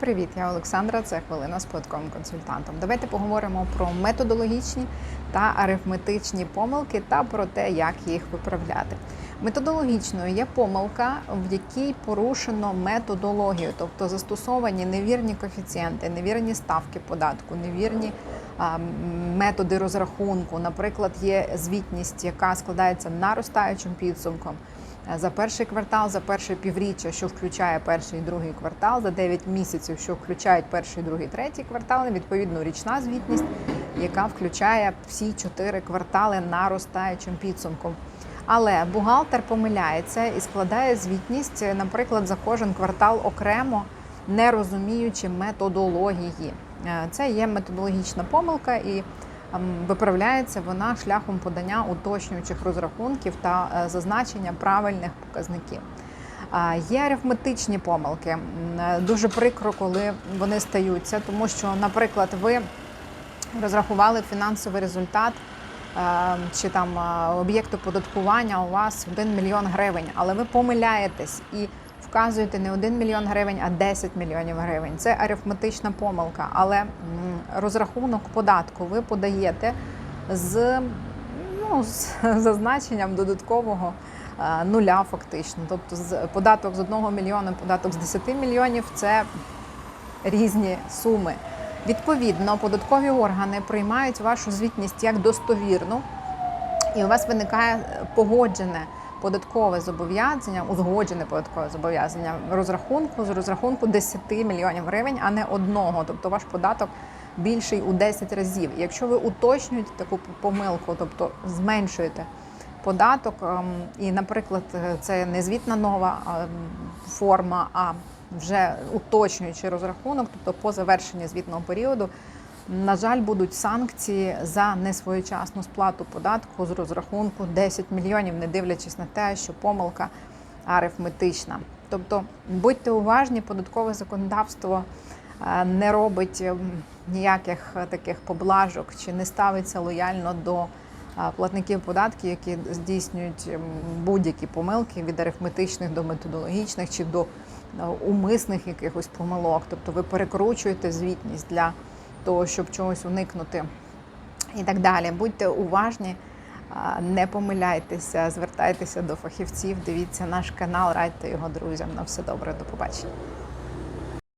Привіт, я Олександра. Це хвилина з податковим консультантом. Давайте поговоримо про методологічні та арифметичні помилки та про те, як їх виправляти. Методологічною є помилка, в якій порушено методологію, тобто застосовані невірні коефіцієнти, невірні ставки податку, невірні а, методи розрахунку. Наприклад, є звітність, яка складається наростаючим підсумком. За перший квартал, за перше півріччя, що включає перший і другий квартал, за 9 місяців, що включають перший, другий, третій квартали, відповідно річна звітність, яка включає всі чотири квартали наростаючим підсумком. Але бухгалтер помиляється і складає звітність, наприклад, за кожен квартал окремо, не розуміючи методології. Е, Це є методологічна помилка і виправляється вона шляхом подання уточнюючих розрахунків та е, зазначення правильних показників. Є арифметичні помилки. Е, Дуже прикро, коли вони стаються, тому що, наприклад, ви розрахували фінансовий результат е, чи там е, об'єкт оподаткування у вас 1 мільйон гривень, але ви помиляєтесь і вказуєте не 1 мільйон гривень, а 10 мільйонів гривень. Це арифметична помилка, але розрахунок податку ви подаєте з, ну, з зазначенням додаткового е, нуля, фактично. Тобто з податок з 1 мільйона, податок з 10 мільйонів це різні суми. Відповідно, податкові органи приймають вашу звітність як достовірну, і у вас виникає погоджене податкове зобов'язання, узгоджене податкове зобов'язання розрахунку з розрахунку 10 мільйонів гривень, а не одного. Тобто ваш податок більший у 10 разів. Якщо ви уточнюєте таку помилку, тобто зменшуєте податок, ем, і, наприклад, це не звітна нова форма, а вже уточнюючи розрахунок, тобто по завершенні звітного періоду, на жаль, будуть санкції за несвоєчасну сплату податку з розрахунку 10 мільйонів, не дивлячись на те, що помилка арифметична. Тобто будьте уважні, податкове законодавство е, не робить ем, ніяких таких поблажок чи не ставиться лояльно до е, платників податків, які здійснюють ем, будь-які помилки від арифметичних до методологічних чи до е, умисних якихось помилок. Тобто ви перекручуєте звітність для того, щоб чогось уникнути і так далі. Будьте уважні, не помиляйтеся, звертайтеся до фахівців, дивіться наш канал, радьте його друзям. На все добре, до побачення.